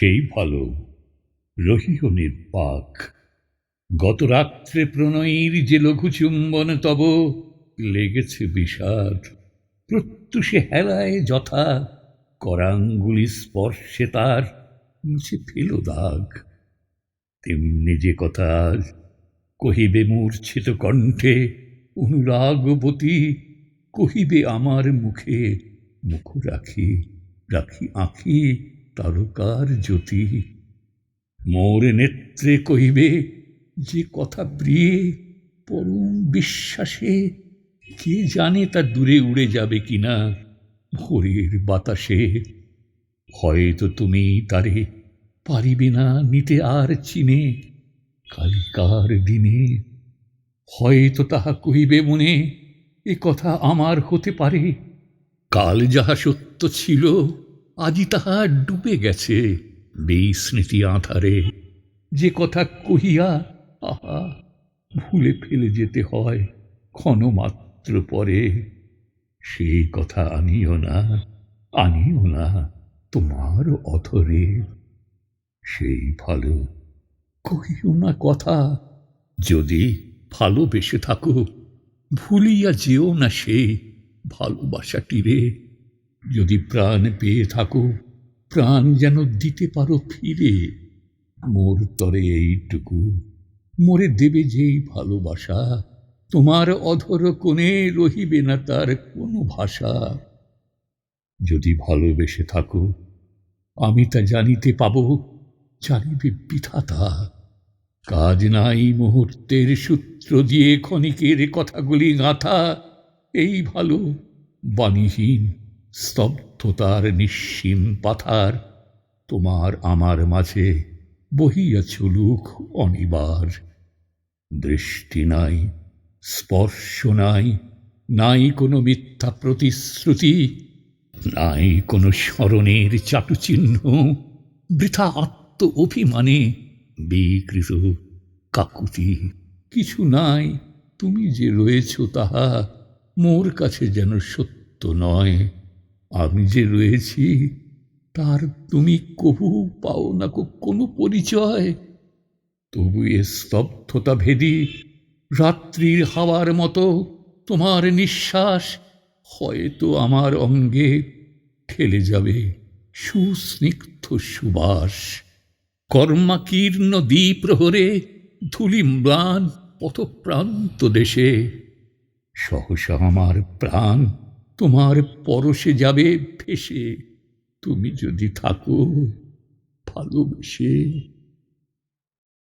সেই ভালো। রহিও নির্বাক। গত রাত্রে প্রণয়ীর যে লঘু চুম্বন তব লেগেছে বিষাদ। প্রত্যুষে হেলায় যথা করাঙ্গুলি স্পর্শে তার মুছে ফেল দাগ। তেমনি যে কথা আজ কহিবে মূর্ছিত কণ্ঠে, অনুরাগবতী, কহিবে আমার মুখে, মুখ রাখি রাখি আঁখি তারকার জ্যোতি। মোর নেত্রে কহিবে, যে কথা প্রিয়ে, পরম বিশ্বাসে, কে জানে তা দূরে উড়ে যাবে কিনা ভোরের বাতাসে। হয়তো তুমি তারে পারিবে না নিতে আর চিনে, কালিকার দিনে। হয়তো তাহা কহিবে মনে, এ কথা আমার হতে পারে। কাল যাহা সত্য ছিল আজি তাহা ডুবে গেছে বিস্মৃতি আধারে। যে কথা কহিয়া, আহা, ভুলে ফেলে যেতে হয় ক্ষণমাত্র পরে। সেই কথা আনিও না আনিও না তোমার অথরে সেই ভালো কহিও না কথা। যদি ভালোবেসে থাকো, ভুলিয়া যেও না সে ভালোবাসাটিরে। যদি প্রাণ পেয়ে থাকো, প্রাণ যেন দিতে পারো ফিরে। মোর তরে এইটুকু, মোরে দেবে যেই ভালোবাসা। তোমার অধর কোণে রহিবে না তার কোনো ভাষা। যদি ভালোবেসে থাকো, আমি তা জানিতে পাব, জানিবে বিধাতা। কাজ নাই মুহূর্তের সূত্র দিয়ে ক্ষণিকের কথাগুলি গাঁথা, এই ভালো বাণীহীন স্তব্ধতার নিঃসীম পাথার তোমার আমার মাঝে বহিয়া চলুক অনিবার। দৃষ্টি নাই, স্পর্শ নাই নাই কোনো মিথ্যা প্রতিশ্রুতি, নাই কোনো স্মরণের চাটুচিহ্ন, বৃথা আত্ম অভিমানে বিকৃত কাকুতি। কিছু নাই, তুমি যে রয়েছ তাহা মোর কাছে যেন সত্য নয়। আমি যে রয়েছি, তার তুমি কবু পাও না কোনো পরিচয়। তবু এ স্তব্ধতা ভেদি রাত্রির হাওয়ার মতো তোমার নিঃশ্বাস হয়তো আমার অঙ্গে ঠেলে যাবে সুস্নিগ্ধ সুবাস। কর্মাকীর্ণ দ্বীপ্রহরে ধুলি ম্লান পথপ্রান্ত দেশে। সহসা আমার প্রাণ তোমার পরশে যাবে ভেসে। তুমি যদি থাকো ভালোবেসে